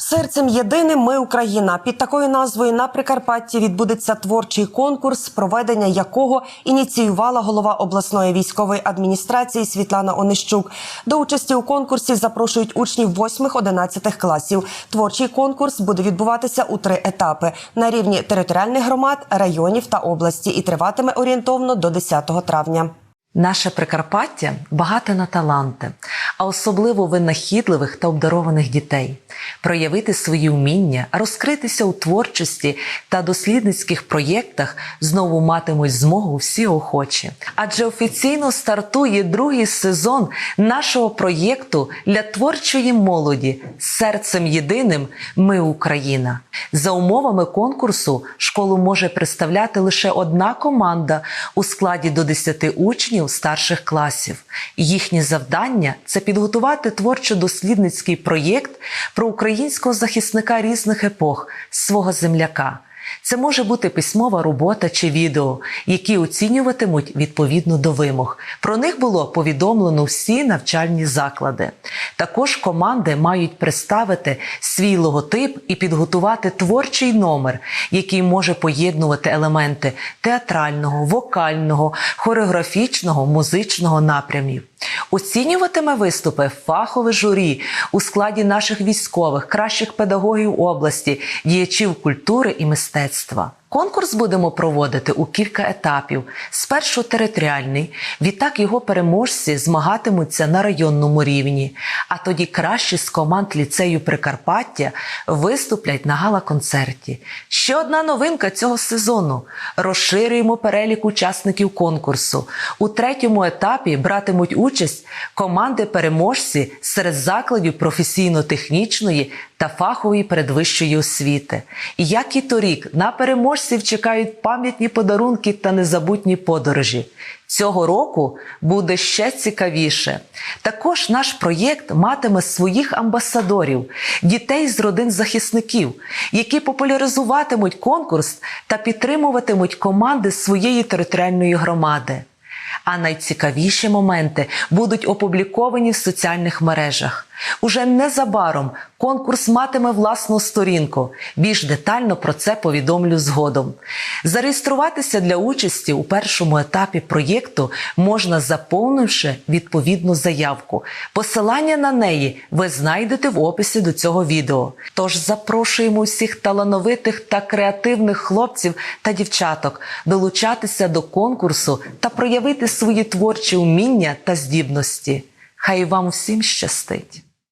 Серцем єдиним ми Україна. Під такою назвою на Прикарпатті відбудеться творчий конкурс, проведення якого ініціювала голова обласної військової адміністрації Світлана Онищук. До участі у конкурсі запрошують учнів 8-11 класів. Творчий конкурс буде відбуватися у три етапи на рівні територіальних громад, районів та області і триватиме орієнтовно до 10 травня. Наше Прикарпаття багате на таланти, а особливо винахідливих та обдарованих дітей. Проявити свої вміння, розкритися у творчості та дослідницьких проєктах знову матимуть змогу всі охочі. Адже офіційно стартує другий сезон нашого проєкту для творчої молоді серцем єдиним Ми Україна. За умовами конкурсу школу може представляти лише одна команда у складі до 10 учнів старших класів. Їхнє завдання це підготувати творчо-дослідницький проєкт про українського захисника різних епох, свого земляка. Це може бути письмова робота чи відео, які оцінюватимуть відповідно до вимог. Про них було повідомлено всі навчальні заклади. Також команди мають представити свій логотип і підготувати творчий номер, який може поєднувати елементи театрального, вокального, хореографічного, музичного напрямів. Оцінюватиме виступи фахове журі у складі наших військових, кращих педагогів області, діячів культури і мистецтва. Конкурс будемо проводити у кілька етапів. Спершу територіальний, відтак його переможці змагатимуться на районному рівні. А тоді кращі з команд ліцею Прикарпаття виступлять на гала-концерті. Ще одна новинка цього сезону: розширюємо перелік учасників конкурсу. У третьому етапі братимуть участь команди-переможці серед закладів професійно-технічної та фахової передвищої освіти. І як і торік, на переможців чекають пам'ятні подарунки та незабутні подорожі. Цього року буде ще цікавіше. Також наш проєкт матиме своїх амбасадорів, дітей з родин захисників, які популяризуватимуть конкурс та підтримуватимуть команди своєї територіальної громади. А найцікавіші моменти будуть опубліковані в соціальних мережах. Уже незабаром конкурс матиме власну сторінку. Більш детально про це повідомлю згодом. Зареєструватися для участі у першому етапі проєкту можна заповнивши відповідну заявку. Посилання на неї ви знайдете в описі до цього відео. Тож запрошуємо всіх талановитих та креативних хлопців та дівчаток долучатися до конкурсу та проявити свої творчі вміння та здібності. Хай вам всім щастить!